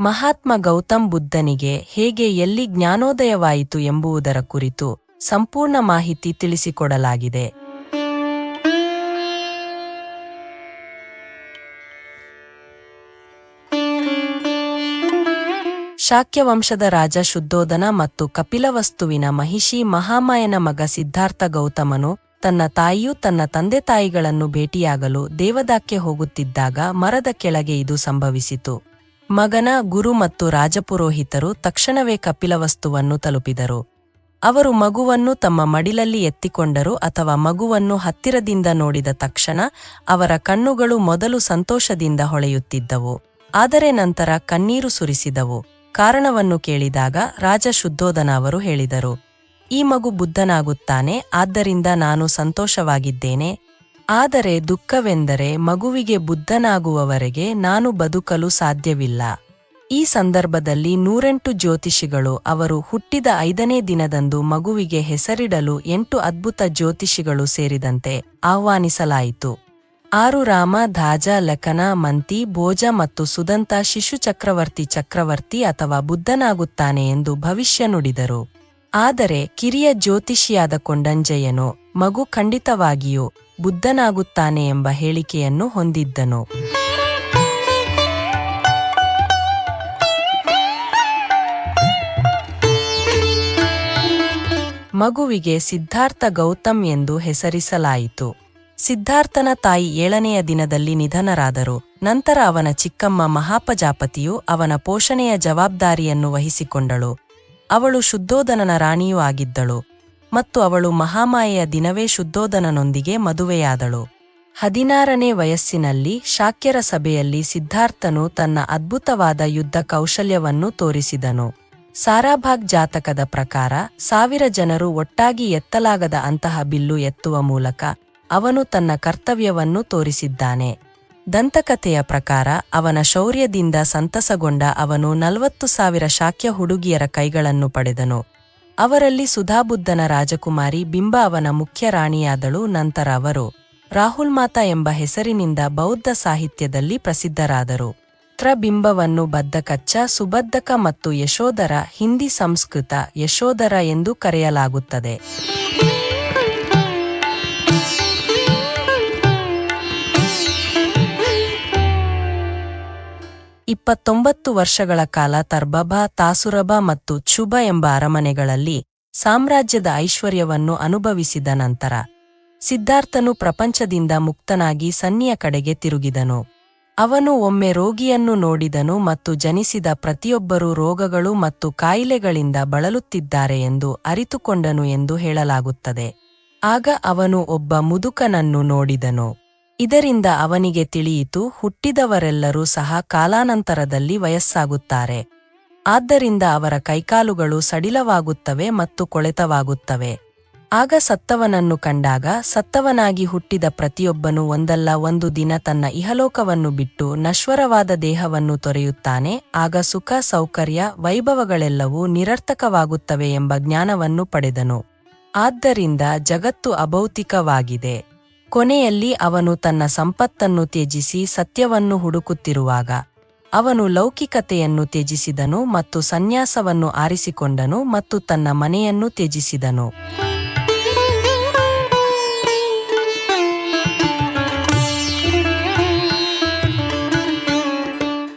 ಮಹಾತ್ಮ ಗೌತಮ್ ಬುದ್ಧನಿಗೆ ಹೇಗೆ ಎಲ್ಲಿ ಜ್ಞಾನೋದಯವಾಯಿತು ಎಂಬುದರ ಕುರಿತು ಸಂಪೂರ್ಣ ಮಾಹಿತಿ ತಿಳಿಸಿಕೊಡಲಾಗಿದೆ. ಶಾಕ್ಯವಂಶದ ರಾಜ ಶುದ್ಧೋಧನ ಮತ್ತು ಕಪಿಲವಸ್ತುವಿನ ಮಹಿಷಿ ಮಹಾಮಾಯನ ಮಗ ಸಿದ್ಧಾರ್ಥ ಗೌತಮನು ತನ್ನ ತಾಯಿಯು ತನ್ನ ತಂದೆ ತಾಯಿಗಳನ್ನು ಭೇಟಿಯಾಗಲು ದೇವದಾಕ್ಕೆ ಹೋಗುತ್ತಿದ್ದಾಗ ಮರದ ಕೆಳಗೆ ಇದು ಸಂಭವಿಸಿತು. ಮಗನ ಗುರು ಮತ್ತು ರಾಜಪುರೋಹಿತರು ತಕ್ಷಣವೇ ಕಪಿಲವಸ್ತುವನ್ನು ತಲುಪಿದರು. ಅವರು ಮಗುವನ್ನು ತಮ್ಮ ಮಡಿಲಲ್ಲಿ ಎತ್ತಿಕೊಂಡರು ಅಥವಾ ಮಗುವನ್ನು ಹತ್ತಿರದಿಂದ ನೋಡಿದ ತಕ್ಷಣ ಅವರ ಕಣ್ಣುಗಳು ಮೊದಲು ಸಂತೋಷದಿಂದ ಹೊಳೆಯುತ್ತಿದ್ದವು. ಆದರೆ ನಂತರ ಕಣ್ಣೀರು ಸುರಿಸಿದವು. ಕಾರಣವನ್ನು ಕೇಳಿದಾಗ ರಾಜ ಶುದ್ಧೋಧನ ಅವರು ಹೇಳಿದರು, ಈ ಮಗು ಬುದ್ಧನಾಗುತ್ತಾನೆ, ಆದ್ದರಿಂದ ನಾನು ಸಂತೋಷವಾಗಿದ್ದೇನೆ. ಆದರೆ ದುಃಖವೆಂದರೆ ಮಗುವಿಗೆ ಬುದ್ಧನಾಗುವವರೆಗೆ ನಾನು ಬದುಕಲು ಸಾಧ್ಯವಿಲ್ಲ. ಈ ಸಂದರ್ಭದಲ್ಲಿ ನೂರೆಂಟು ಜ್ಯೋತಿಷಿಗಳು ಅವರು ಹುಟ್ಟಿದ ಐದನೇ ದಿನದಂದು ಮಗುವಿಗೆ ಹೆಸರಿಡಲು ಎಂಟು ಅದ್ಭುತ ಜ್ಯೋತಿಷಿಗಳು ಸೇರಿದಂತೆ ಆಹ್ವಾನಿಸಲಾಯಿತು. ಆರು ರಾಮ, ಧಾಜ ಲಕನ ಮಂತಿ, ಭೋಜ ಮತ್ತು ಸುದಂತ ಶಿಶು ಚಕ್ರವರ್ತಿ ಚಕ್ರವರ್ತಿ ಅಥವಾ ಬುದ್ಧನಾಗುತ್ತಾನೆ ಎಂದು ಭವಿಷ್ಯ ನುಡಿದರು. ಆದರೆ ಕಿರಿಯ ಜ್ಯೋತಿಷಿಯಾದ ಕೊಂಡಂಜಯ್ಯನು ಮಗು ಖಂಡಿತವಾಗಿಯೂ ಬುದ್ಧನಾಗುತ್ತಾನೆ ಎಂಬ ಹೇಳಿಕೆಯನ್ನು ಹೊಂದಿದ್ದನು. ಮಗುವಿಗೆ ಸಿದ್ಧಾರ್ಥ ಗೌತಮ್ ಎಂದು ಹೆಸರಿಸಲಾಯಿತು. ಸಿದ್ಧಾರ್ಥನ ತಾಯಿ ಏಳನೆಯ ದಿನದಲ್ಲಿ ನಿಧನರಾದರು. ನಂತರ ಅವನ ಚಿಕ್ಕಮ್ಮ ಮಹಾಪಜಾಪತಿಯು ಅವನ ಪೋಷಣೆಯ ಜವಾಬ್ದಾರಿಯನ್ನು ವಹಿಸಿಕೊಂಡಳು. ಅವಳು ಶುದ್ಧೋಧನನ ರಾಣಿಯೂ ಆಗಿದ್ದಳು. ಮತ್ತು ಅವಳು ಮಹಾಮಾಯೆಯ ದಿನವೇ ಶುದ್ಧೋಧನನೊಂದಿಗೆ ಮದುವೆಯಾದಳು. ಹದಿನಾರನೇ ವಯಸ್ಸಿನಲ್ಲಿ ಶಾಕ್ಯರ ಸಭೆಯಲ್ಲಿ ಸಿದ್ಧಾರ್ಥನು ತನ್ನ ಅದ್ಭುತವಾದ ಯುದ್ಧ ಕೌಶಲ್ಯವನ್ನು ತೋರಿಸಿದನು. ಸಾರಾಭಾಗ್ ಜಾತಕದ ಪ್ರಕಾರ, ಸಾವಿರ ಜನರು ಒಟ್ಟಾಗಿ ಎತ್ತಲಾಗದ ಅಂತಹ ಬಿಲ್ಲು ಎತ್ತುವ ಮೂಲಕ ಅವನು ತನ್ನ ಕರ್ತವ್ಯವನ್ನು ತೋರಿಸಿದ್ದಾನೆ. ದಂತಕಥೆಯ ಪ್ರಕಾರ, ಅವನ ಶೌರ್ಯದಿಂದ ಸಂತಸಗೊಂಡ ಅವನು ನಲವತ್ತು ಸಾವಿರ ಶಾಕ್ಯ ಹುಡುಗಿಯರ ಕೈಗಳನ್ನು ಪಡೆದನು. ಅವರಲ್ಲಿ ಸುಧಾಬುದ್ಧನ ರಾಜಕುಮಾರಿ ಬಿಂಬ ಅವನ ಮುಖ್ಯ ರಾಣಿಯಾದಳು ನಂತರ ಅವರು ರಾಹುಲ್ ಮಾತಾ ಎಂಬ ಹೆಸರಿನಿಂದ ಬೌದ್ಧ ಸಾಹಿತ್ಯದಲ್ಲಿ ಪ್ರಸಿದ್ಧರಾದರು. ತ್ರಬಿಂಬವನ್ನು ಬದ್ಧಕಚ್ಚ, ಸುಬದ್ಧಕ ಮತ್ತು ಯಶೋಧರ, ಹಿಂದಿ ಸಂಸ್ಕೃತ ಯಶೋಧರ ಎಂದು ಕರೆಯಲಾಗುತ್ತದೆ. ಇಪ್ಪತ್ತೊಂಬತ್ತು ವರ್ಷಗಳ ಕಾಲ ತರ್ಬಭ, ತಾಸುರಭ ಮತ್ತು ಛುಭ ಎಂಬ ಅರಮನೆಗಳಲ್ಲಿ ಸಾಮ್ರಾಜ್ಯದ ಐಶ್ವರ್ಯವನ್ನು ಅನುಭವಿಸಿದ ನಂತರ ಸಿದ್ಧಾರ್ಥನು ಪ್ರಪಂಚದಿಂದ ಮುಕ್ತನಾಗಿ ಸನ್ನಿಯ ಕಡೆಗೆ ತಿರುಗಿದನು. ಅವನು ಒಮ್ಮೆ ರೋಗಿಯನ್ನು ನೋಡಿದನು ಮತ್ತು ಜನಿಸಿದ ಪ್ರತಿಯೊಬ್ಬರೂ ರೋಗಗಳು ಮತ್ತು ಕಾಯಿಲೆಗಳಿಂದ ಬಳಲುತ್ತಿದ್ದಾರೆ ಎಂದು ಅರಿತುಕೊಂಡನು ಎಂದು ಹೇಳಲಾಗುತ್ತದೆ. ಆಗ ಅವನು ಒಬ್ಬ ಮುದುಕನನ್ನು ನೋಡಿದನು. ಇದರಿಂದ ಅವನಿಗೆ ತಿಳಿಯಿತು, ಹುಟ್ಟಿದವರೆಲ್ಲರೂ ಸಹ ಕಾಲಾನಂತರದಲ್ಲಿ ವಯಸ್ಸಾಗುತ್ತಾರೆ. ಆದ್ದರಿಂದ ಅವರ ಕೈಕಾಲುಗಳು ಸಡಿಲವಾಗುತ್ತವೆ ಮತ್ತು ಕೊಳೆತವಾಗುತ್ತವೆ. ಆಗ ಸತ್ತವನನ್ನು ಕಂಡಾಗ, ಸತ್ತವನಾಗಿ ಹುಟ್ಟಿದ ಪ್ರತಿಯೊಬ್ಬನು ಒಂದಲ್ಲ, ಒಂದು ದಿನ ತನ್ನ ಇಹಲೋಕವನ್ನು ಬಿಟ್ಟು ನಶ್ವರವಾದ ದೇಹವನ್ನು ತೊರೆಯುತ್ತಾನೆ. ಆಗ ಸುಖ, ಸೌಕರ್ಯ, ವೈಭವಗಳೆಲ್ಲವೂ ನಿರರ್ಥಕವಾಗುತ್ತವೆ ಎಂಬ ಜ್ಞಾನವನ್ನು ಪಡೆದನು. ಆದ್ದರಿಂದ ಜಗತ್ತು ಅಭೌತಿಕವಾಗಿದೆ. ಕೊನೆಯಲ್ಲಿ ಅವನು ತನ್ನ ಸಂಪತ್ತನ್ನು ತ್ಯಜಿಸಿ ಸತ್ಯವನ್ನು ಹುಡುಕುತ್ತಿರುವಾಗ ಅವನು ಲೌಕಿಕತೆಯನ್ನು ತ್ಯಜಿಸಿದನು ಮತ್ತು ಸನ್ಯಾಸವನ್ನು ಆರಿಸಿಕೊಂಡನು ಮತ್ತು ತನ್ನ ಮನೆಯನ್ನು ತ್ಯಜಿಸಿದನು.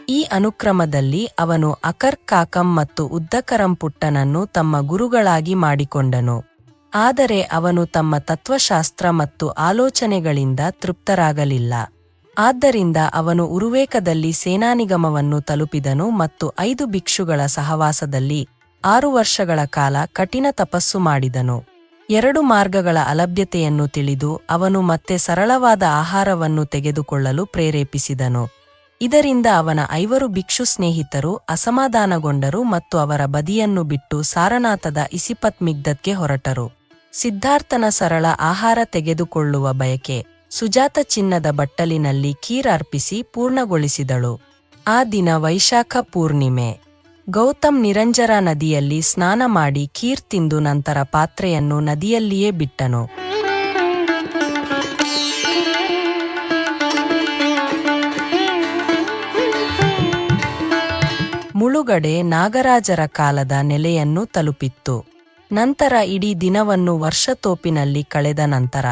ಈ ಅನುಕ್ರಮದಲ್ಲಿ ಅವನು ಅಕರ್ ಕಾಕಂ ಮತ್ತು ಉದ್ದಕರಂ ಪುಟ್ಟನನ್ನು ತಮ್ಮ ಗುರುಗಳಾಗಿ ಮಾಡಿಕೊಂಡನು. ಆದರೆ ಅವನು ತಮ್ಮ ತತ್ವಶಾಸ್ತ್ರ ಮತ್ತು ಆಲೋಚನೆಗಳಿಂದ ತೃಪ್ತರಾಗಲಿಲ್ಲ. ಆದ್ದರಿಂದ ಅವನು ಉರುವೇಕದಲ್ಲಿ ಸೇನಾನಿಗಮವನ್ನು ತಲುಪಿದನು ಮತ್ತು ಐದು ಭಿಕ್ಷುಗಳ ಸಹವಾಸದಲ್ಲಿ ಆರು ವರ್ಷಗಳ ಕಾಲ ಕಠಿಣ ತಪಸ್ಸು ಮಾಡಿದನು. ಎರಡು ಮಾರ್ಗಗಳ ಅಲಭ್ಯತೆಯನ್ನು ತಿಳಿದು ಅವನು ಮತ್ತೆ ಸರಳವಾದ ಆಹಾರವನ್ನು ತೆಗೆದುಕೊಳ್ಳಲು ಪ್ರೇರೇಪಿಸಿದನು. ಇದರಿಂದ ಅವನ ಐವರು ಭಿಕ್ಷು ಸ್ನೇಹಿತರು, ಅಸಮಾಧಾನಗೊಂಡರು ಮತ್ತು ಅವರ ಬದಿಯನ್ನು ಬಿಟ್ಟು ಸಾರನಾಥದ ಇಸಿಪತ್ಮಿಗ್ಧಕ್ಕೆ ಹೊರಟರು. ಸಿದ್ಧಾರ್ಥನ ಸರಳ ಆಹಾರ ತೆಗೆದುಕೊಳ್ಳುವ ಬಯಕೆ ಸುಜಾತ ಚಿನ್ನದ ಬಟ್ಟಲಿನಲ್ಲಿ ಕೀರರ್ಪಿಸಿ ಪೂರ್ಣಗೊಳಿಸಿದಳು. ಆ ದಿನ ವೈಶಾಖ ಪೂರ್ಣಿಮೆ. ಗೌತಮ್ ನಿರಂಜರ ನದಿಯಲ್ಲಿ ಸ್ನಾನ ಮಾಡಿ ಕೀರ್ ತಿಂದು ನಂತರ ಪಾತ್ರೆಯನ್ನು ನದಿಯಲ್ಲಿಯೇ ಬಿಟ್ಟನು. ಮುಳುಗಡೆ ನಾಗರಾಜರ ಕಾಲದ ನೆಲೆಯನ್ನು ತಲುಪಿತ್ತು. ನಂತರ ಇಡೀ ದಿನವನ್ನು ವರ್ಷತೋಪಿನಲ್ಲಿ ಕಳೆದ ನಂತರ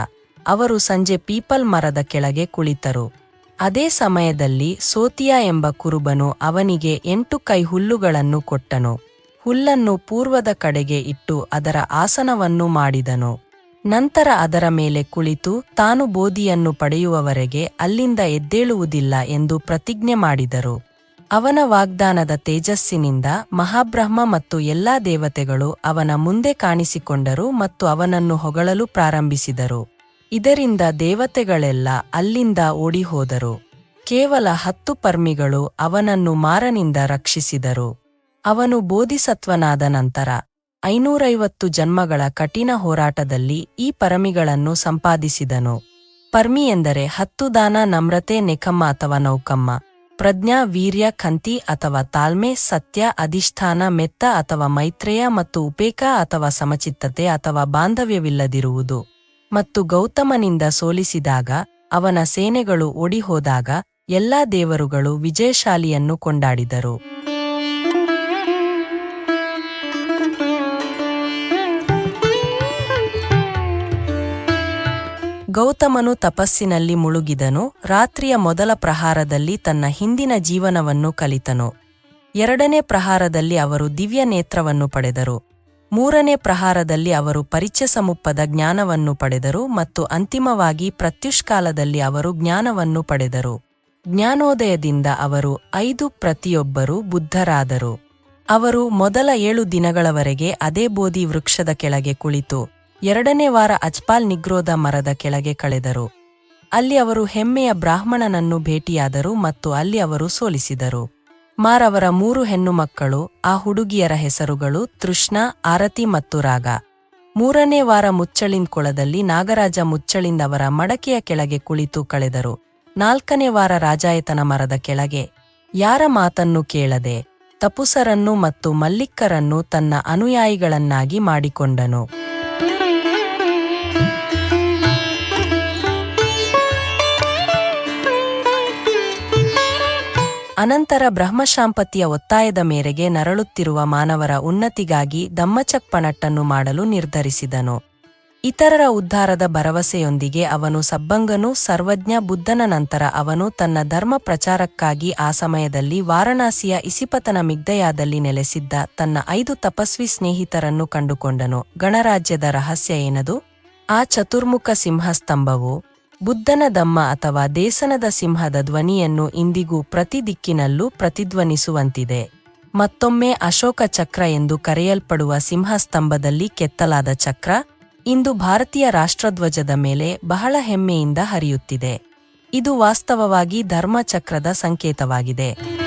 ಅವರು ಸಂಜೆ ಪೀಪಲ್ ಮರದ ಕೆಳಗೆ ಕುಳಿತರು. ಅದೇ ಸಮಯದಲ್ಲಿ ಸೋತಿಯಾ ಎಂಬ ಕುರುಬನು ಅವನಿಗೆ ಎಂಟು ಕೈ ಹುಲ್ಲುಗಳನ್ನು ಕೊಟ್ಟನು. ಹುಲ್ಲನ್ನು ಪೂರ್ವದ ಕಡೆಗೆ ಇಟ್ಟು ಅದರ ಆಸನವನ್ನು ಮಾಡಿದನು. ನಂತರ ಅದರ ಮೇಲೆ ಕುಳಿತು ತಾನು ಬೋಧಿಯನ್ನು ಪಡೆಯುವವರೆಗೆ ಅಲ್ಲಿಂದ ಎದ್ದೇಳುವುದಿಲ್ಲ ಎಂದು ಪ್ರತಿಜ್ಞೆ ಮಾಡಿದರು. ಅವನ ವಾಗ್ದಾನದ ತೇಜಸ್ಸಿನಿಂದ ಮಹಾಬ್ರಹ್ಮ ಮತ್ತು ಎಲ್ಲಾ ದೇವತೆಗಳು ಅವನ ಮುಂದೆ ಕಾಣಿಸಿಕೊಂಡರು ಮತ್ತು ಅವನನ್ನು ಹೊಗಳಲು ಪ್ರಾರಂಭಿಸಿದರು. ಇದರಿಂದ ದೇವತೆಗಳೆಲ್ಲ ಅಲ್ಲಿಂದ ಓಡಿಹೋದರು. ಕೇವಲ ಹತ್ತು ಪರ್ಮಿಗಳು ಅವನನ್ನು ಮಾರನಿಂದ ರಕ್ಷಿಸಿದರು. ಅವನು ಬೋಧಿಸತ್ವನಾದ ನಂತರ ಐನೂರೈವತ್ತು ಜನ್ಮಗಳ ಕಠಿಣ ಹೋರಾಟದಲ್ಲಿ ಈ ಪರಮಿಗಳನ್ನು ಸಂಪಾದಿಸಿದನು. ಪರ್ಮಿ ಎಂದರೆ ಹತ್ತು ದಾನ ನಮ್ರತೆ ನೆಕಮ್ಮ ಅಥವಾ ನೌಕಮ್ಮ. ಪ್ರಜ್ಞಾ, ವೀರ್ಯ, ಖಂತಿ ಅಥವಾ ತಾಳ್ಮೆ, ಸತ್ಯ, ಅಧಿಷ್ಠಾನ, ಮೆತ್ತ ಅಥವಾ ಮೈತ್ರೇಯ ಮತ್ತು ಉಪೇಕ ಅಥವಾ ಸಮಚಿತ್ತತೆ ಅಥವಾ ಬಾಂಧವ್ಯವಿಲ್ಲದಿರುವುದು. ಮತ್ತು ಗೌತಮನಿಂದ ಸೋಲಿಸಿದಾಗ, ಅವನ ಸೇನೆಗಳು ಓಡಿಹೋದಾಗ, ಎಲ್ಲಾ ದೇವರುಗಳು ವಿಜಯಶಾಲಿಯನ್ನು ಕೊಂಡಾಡಿದರು. ಗೌತಮನು ತಪಸ್ಸಿನಲ್ಲಿ ಮುಳುಗಿದನು, ರಾತ್ರಿಯ ಮೊದಲ ಪ್ರಹಾರದಲ್ಲಿ ತನ್ನ ಹಿಂದಿನ ಜೀವನವನ್ನು ಕಲಿತನು. ಎರಡನೇ ಪ್ರಹಾರದಲ್ಲಿ ಅವರು ದಿವ್ಯ ನೇತ್ರವನ್ನು ಪಡೆದರು. ಮೂರನೇ ಪ್ರಹಾರದಲ್ಲಿ ಅವರು ಪರಿಚಯ ಸಮುಪ್ಪದ ಜ್ಞಾನವನ್ನು ಪಡೆದರು ಮತ್ತು ಅಂತಿಮವಾಗಿ ಪ್ರತ್ಯುಷ್ಕಾಲದಲ್ಲಿ ಅವರು ಜ್ಞಾನವನ್ನು ಪಡೆದರು. ಜ್ಞಾನೋದಯದಿಂದ ಅವರು ಐದು ಪ್ರತಿಯೊಬ್ಬರು ಬುದ್ಧರಾದರು. ಅವರು ಮೊದಲ ಏಳು ದಿನಗಳವರೆಗೆ ಅದೇ ಬೋಧಿ ವೃಕ್ಷದ ಕೆಳಗೆ ಕುಳಿತು. ಎರಡನೇ ವಾರ ಅಜ್ಪಾಲ್ ನಿಗ್ರೋದ ಮರದ ಕೆಳಗೆ ಕಳೆದರು. ಅಲ್ಲಿ ಅವರು ಹೆಮ್ಮೆಯ ಬ್ರಾಹ್ಮಣನನ್ನು ಭೇಟಿಯಾದರು ಮತ್ತು ಅಲ್ಲಿ ಅವರು ಸೋಲಿಸಿದರು. ಮಾರ್ ಅವರ ಮೂರು ಹೆಣ್ಣು ಮಕ್ಕಳು, ಆ ಹುಡುಗಿಯರ ಹೆಸರುಗಳು ತೃಷ್ಣ, ಆರತಿ ಮತ್ತು ರಾಗ. ಮೂರನೇ ವಾರ ಮುಚ್ಚಳಿಂದ್ ಕೊಳದಲ್ಲಿ ನಾಗರಾಜ ಮುಚ್ಚಳಿಂದ್ ಅವರ ಮಡಕೆಯ ಕೆಳಗೆ ಕುಳಿತು ಕಳೆದರು. ನಾಲ್ಕನೇ ವಾರ ರಾಜಾಯತನ ಮರದ ಕೆಳಗೆ, ಯಾರ ಮಾತನ್ನು ಕೇಳದೆ, ತಪುಸರನ್ನು ಮತ್ತು ಮಲ್ಲಿಕ್ಕರನ್ನು ತನ್ನ ಅನುಯಾಯಿಗಳನ್ನಾಗಿ ಮಾಡಿಕೊಂಡನು. ಅನಂತರ ಬ್ರಹ್ಮಶಾಂಪತಿಯ ಒತ್ತಾಯದ ಮೇರೆಗೆ ನರಳುತ್ತಿರುವ ಮಾನವರ ಉನ್ನತಿಗಾಗಿ ದಮ್ಮಚಕ್ಪಣಟ್ಟನ್ನು ಮಾಡಲು ನಿರ್ಧರಿಸಿದನು. ಇತರರ ಉದ್ಧಾರದ ಭರವಸೆಯೊಂದಿಗೆ ಅವನು ಸಬ್ಬಂಗನು ಸರ್ವಜ್ಞ ಬುದ್ಧನ ನಂತರ ಅವನು ತನ್ನ ಧರ್ಮ ಪ್ರಚಾರಕ್ಕಾಗಿ ಆ ಸಮಯದಲ್ಲಿ ವಾರಣಾಸಿಯ ಇಸಿಪತನ ಮಿಗ್ಧೆಯಾದಲ್ಲಿ ನೆಲೆಸಿದ್ದ ತನ್ನ ಐದು ತಪಸ್ವಿ ಸ್ನೇಹಿತರನ್ನು ಕಂಡುಕೊಂಡನು. ಗಣರಾಜ್ಯದ ರಹಸ್ಯ ಏನದು? ಆ ಚತುರ್ಮುಖ ಸಿಂಹಸ್ತಂಭವು ಬುದ್ಧನ ದಮ್ಮ ಅಥವಾ ದೇಸನದ ಸಿಂಹದ ಧ್ವನಿಯನ್ನು ಇಂದಿಗೂ ಪ್ರತಿ ದಿಕ್ಕಿನಲ್ಲೂ ಪ್ರತಿಧ್ವನಿಸುವಂತಿದೆ. ಮತ್ತೊಮ್ಮೆ ಅಶೋಕ ಚಕ್ರ ಎಂದು ಕರೆಯಲ್ಪಡುವ ಸಿಂಹಸ್ತಂಭದಲ್ಲಿ ಕೆತ್ತಲಾದ ಚಕ್ರ, ಇಂದು ಭಾರತೀಯ ರಾಷ್ಟ್ರಧ್ವಜದ ಮೇಲೆ ಬಹಳ ಹೆಮ್ಮೆಯಿಂದ ಹರಿಯುತ್ತಿದೆ. ಇದು ವಾಸ್ತವವಾಗಿ ಧರ್ಮಚಕ್ರದ ಸಂಕೇತವಾಗಿದೆ.